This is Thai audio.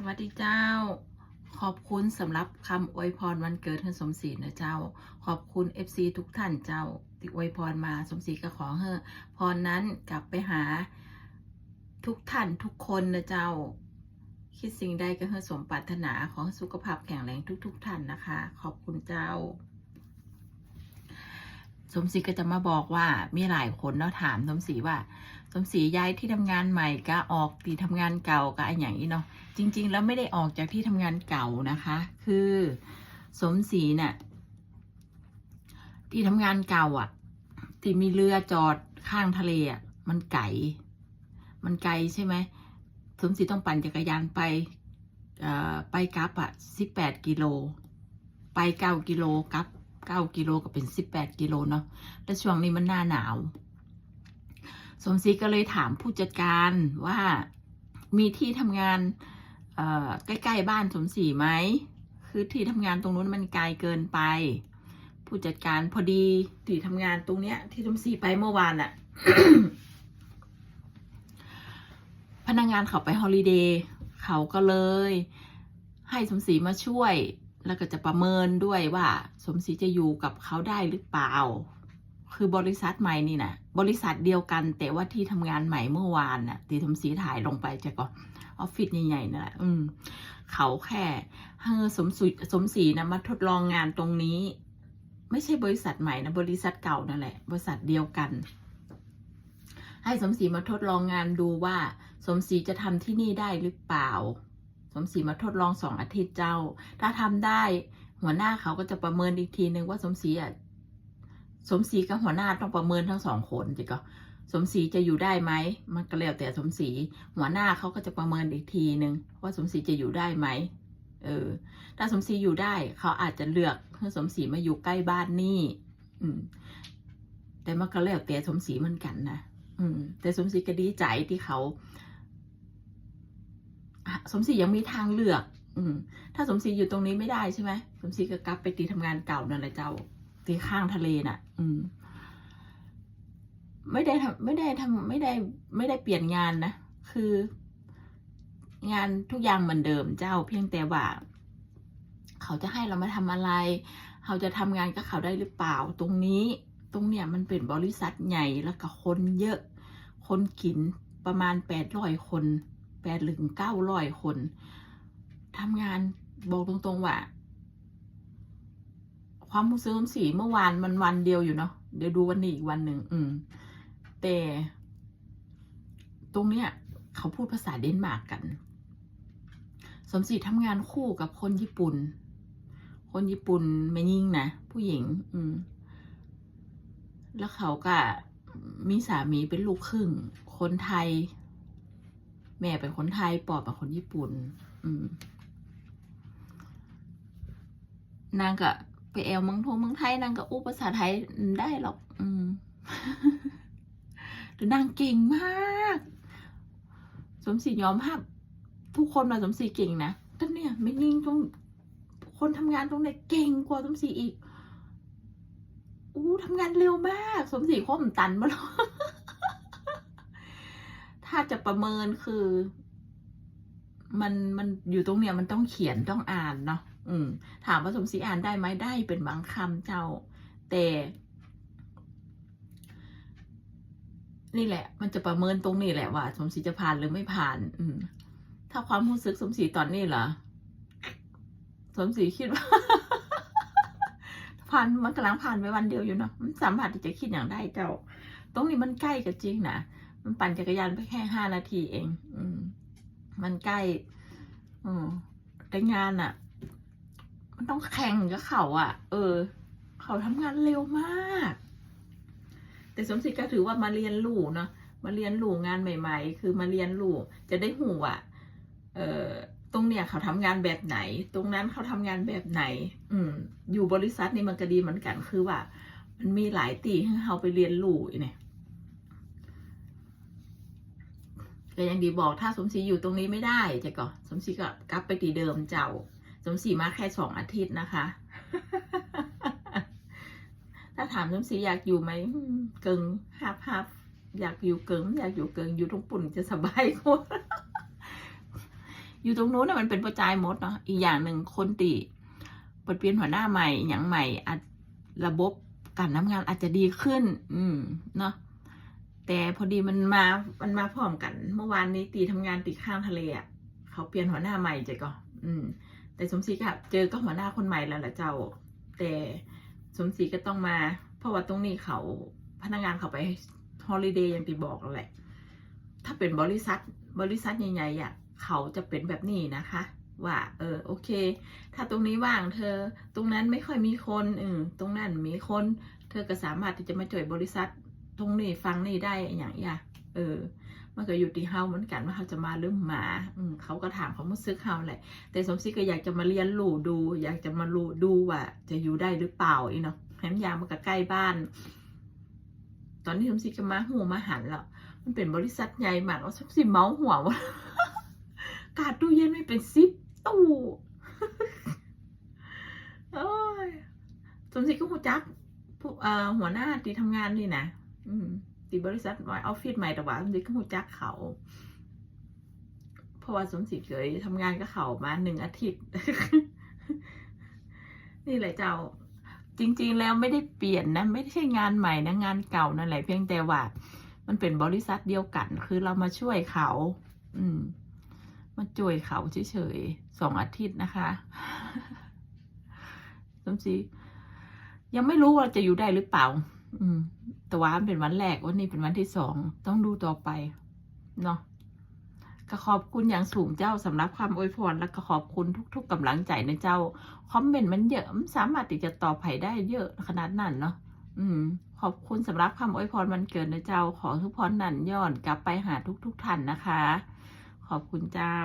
สวัสดีเจ้า ขอบคุณสำหรับคำอวยพรวันเกิดคุณสมศรีนะเจ้า ขอบคุณ FC ทุกท่านเจ้าที่อวยพรมาสมศรีก็ขอเฮอพรนั้นกลับไปหาทุกท่านทุกคนนะเจ้า คิดสิ่งใดก็เฮอสมปรารถนาของสุขภาพแข็งแรงทุก ๆท่านนะคะ ขอบคุณเจ้า สมศรีก็จะมาบอกว่ามีหลายคนเนาะถามสมศรีว่า สมศรีย้ายที่ทำงานใหม่ก็ออกที่ทำงานเก่าก็อันอย่างนี้เนาะจริง ๆ แล้วไม่ได้ออกจากที่ทำงานเก่านะคะ คือสมศรีเนี่ยที่ทำงานเก่าอะ ที่มีเรือจอดข้างทะเลอะมันไกลมันไกลใช่ไหมสมศรีต้องปั่นจักรยานไปอ่อไปกลับอะสิบแปดกิโล ไปเก้ากิโลกลับ เก้ากิโลก็เป็นสิบแปดกิโลเนาะแล้วช่วงนี้มันหน้าหนาว สมศรีก็เลยถามผู้จัดการว่ามีที่ทำงานใกล้ๆบ้านสมศรีไหม คือที่ทำงานตรงนู้นมันไกลเกินไป ผู้จัดการพอดีที่ทำงานตรงเนี้ย ที่สมศรีไปเมื่อวานอะพนักงานเขาไปฮอลิเดย์เขาก็เลย ให้สมศรีมาช่วย แล้วก็จะประเมินด้วยว่า สมศรีจะอยู่กับเขาได้หรือเปล่า คือบริษัทใหม่นี่นะบริษัทเดียวกัน แต่ว่าที่ทำงานใหม่เมื่อวานน่ะ ที่ทำสีถ่ายลงไปจะก่อออฟฟิศใหญ่ๆนั่นแหละอืม เขาแค่ให้สมศรีสมศรีนะมาทดลองงานตรงนี้ ไม่ใช่บริษัทใหม่นะบริษัทเก่านั่นแหละ บริษัทเดียวกัน ให้สมศรีมาทดลองงานดูว่า สมศรีจะทำที่นี่ได้หรือเปล่า สมศรีมาทดลองสองอาทิตย์เจ้า ถ้าทำได้หัวหน้าเขาก็จะประเมินอีกทีนึงว่าสมศรีอะสมศรีกับหัวหน้าต้องประเมินทั้งสองคนจิก็สมศรีจะอยู่ได้ไหมมันก็แล้วแต่สมศรีหัวหน้าเขาก็จะประเมินอีกทีหนึ่งว่าสมศรีจะอยู่ได้ไหมเออ ถ้าสมศรีอยู่ได้เขาอาจจะเลือกให้สมศรีมาอยู่ใกล้บ้านนี่อืม แต่มันก็แล้วแต่สมศรีเหมือนกันนะอืม แต่สมศรีก็ดีใจที่เขา สมศรียังมีทางเลือก อืม ถ้าสมศรีอยู่ตรงนี้ไม่ได้ใช่ไหมสมศรีก็กลับไปตีทำงานเก่านั่นแหละเจ้าที่ข้างทะเลน่ะ อืม ไม่ได้ทำไม่ได้ทำไม่ได้ ไม่ได้เปลี่ยนงานนะคือ งานทุกอย่างเหมือนเดิมเจ้าเพียงแต่ว่า เขาจะให้เรามาทำอะไร เขาจะทำงานกับเขาได้หรือเปล่า ตรงนี้ ตรงเนี้ยมันเป็นบริษัทใหญ่แล้วก็คนเยอะ คนกินประมาณแปดร้อยคน ดหรือเก้าร้อยคนทำงานบอกตรงๆว่า ความรู้สึกของสีเมื่อวานมันวันเดียวอยู่เนาะเดี๋ยวดูวันนี้อีกวันหนึ่งอืม แต่ ตรงเนี้ย เขาพูดภาษาเดนมาร์กกัน สมศรีทำงานคู่กับคนญี่ปุ่น คนญี่ปุ่นไม่ยิ่งนะผู้หญิง อืม แล้วเขาก็มีสามีเป็นลูกครึ่ง คนไทย แม่เป็นคนไทยปอบเป็นคนญี่ปุ่น อืม นางก็ไปแอลมืองทงมืองไทยนางก็อู้ภาษาไทยได้หรอก อืมแต่นางเก่งมาก สมศรียอมรับทุกคนมาสมศรีเก่งนะแต่เนี่ยไม่ยิงตรงคนทำงานตรงไหนเก่งกว่าสมศรีอีกอู้ทำงานเร็วมาก สมศรีข้อมตันมาแล้ว ถ้าจะประเมินคือ มันมันอยู่ตรงเนี้ยมันต้องเขียนต้องอ่านเนาะอืม ถามว่าสมศรีอ่านได้ไหมได้เป็นบางคำเจ้า แต่ นี่แหละ มันจะประเมินตรงนี้แหละว่า สมศรีจะผ่านหรือไม่ผ่าน อืม ถ้าความรู้สึกสมศรีตอนนี้เหรอสมศรีคิดว่าผ่านมันกำลังผ่านไปวันเดียวอยู่เนาะมันสามารถที่จะคิดอย่างได้เจ้า ตรงนี้มันใกล้กับจริงนะ มันปั่นจักรยานไปแค่ห้านาทีเอง อืม มันใกล้อืมแต่งานอะมันต้องแข่งกับเขาอะเออ เขาทำงานเร็วมาก แต่สมศรีก็ถือว่ามาเรียนรู้เนาะมาเรียนรู้งานใหม่ ๆ คือมาเรียนรู้จะได้หูว่าเออตรงเนี้ยเขาทำงานแบบไหน ตรงนั้นเขาทำงานแบบไหน อืม อยู่บริษัทนี่มันก็ดีเหมือนกันคือว่า มันมีหลายตีให้เขาไปเรียนรู้เนี่ย ก็ยังดีบอกถ้าสมศรีอยู่ตรงนี้ไม่ได้จะก็สมศรีก็กลับไปตีเดิมเจ้า สมศรีมาแค่สองอาทิตย์นะคะ ถ้าถามสมศรีอยากอยู่ไหมเกิงฮับฮับอยากอยู่เกิงอยากอยู่เกิงอยู่ตรงปุ่นจะสบายกว่าอยู่ตรงนู้นน่ะมันเป็นประจายมดเนาะอีกอย่างหนึ่งคนตีเปิดเปลี่ยนหัวหน้าใหม่อย่างใหม่อาจระบบการทำงานอาจจะดีขึ้น อืมเนาะ แต่พอดีมันมา มันมาพร้อมกัน เมื่อวานนี้ตีทำงานตีข้างทะเลอะเขาเปลี่ยนหัวหน้าใหม่ใจก็อืม แต่สมศรีก็เจอก็หัวหน้าคนใหม่แล้วแหละเจ้า แต่สมศรีก็ต้องมา เพราะว่าตรงนี้เขาพนักงานเขาไปฮอลิเดย์ย่างที่บอกแหละ ถ้าเป็นบริษัท บริษัทใหญ่ๆอะเขาจะเป็นแบบนี้นะคะ ว่า เออโอเค ถ้าตรงนี้ว่างเธอ ตรงนั้นไม่ค่อยมีคนเออตรงนั้นมีคน เธอก็สามารถที่จะมาจ่วยบริษัท ตรงนี้ฟังนี่ได้อย่างอย่าเออ มันก็อยู่ที่เฮาเหมือนกันว่าเขาจะมาหรือมาอืมเขาก็ถามเขามาซื้อเฮาแหละ แต่สมศรีก็อยากจะมาเรียนรู้ดู อยากจะมารู้ดูว่า จะอยู่ได้หรือเปล่าอีเนาะแถมยามันก็ใกล้บ้าน ตอนนี้สมศรีก็มาหูมาหันแล้วมันเป็นบริษัทใหญ่มากแล้วสมศรีเมาหัวว่ากาดตู้เย็นไม่เป็นซิปตู้สมศรีก็หัวจักผู้หัวหน้าที่ทำงานนี่นะ อืมที่บริษัทไว้ออฟฟิศใหม่แต่ว่าสมศรีก็หัวจักเขา เพราะว่าสมศรีเคยทำงานกับเขามาหนึ่งอาทิตย์ นี่แหละเจ้า จริง ๆ แล้วไม่ได้เปลี่ยนนะ ไม่ใช่งานใหม่นะงานเก่านั่นแหละเพียงแต่ว่า มันเป็นบริษัทเดียวกัน คือเรามาช่วยเขา อืมมาช่วยเขาเฉยๆสองอาทิตย์นะคะสมศรียังไม่รู้ว่าจะอยู่ได้หรือเปล่า อืม แต่ว่ามันเป็นวันแรกวันนี้เป็นวันที่สองต้องดูต่อไปเนาะก็ขอบคุณอย่างสูงเจ้าสำหรับความอวยพรและก็ขอบคุณทุก ๆกำลังใจในะเจ้า คอมเมนต์มันเยอะมันสามารถที่จะตอบไผได้เยอะขนาดนั้นเนาะอืม ขอบคุณสำหรับคำอวยพรวันเกิดนะเจ้า ขอทุกพรนั่นย้อนกลับไปหาทุก ๆท่านนะคะ ขอบคุณเจ้า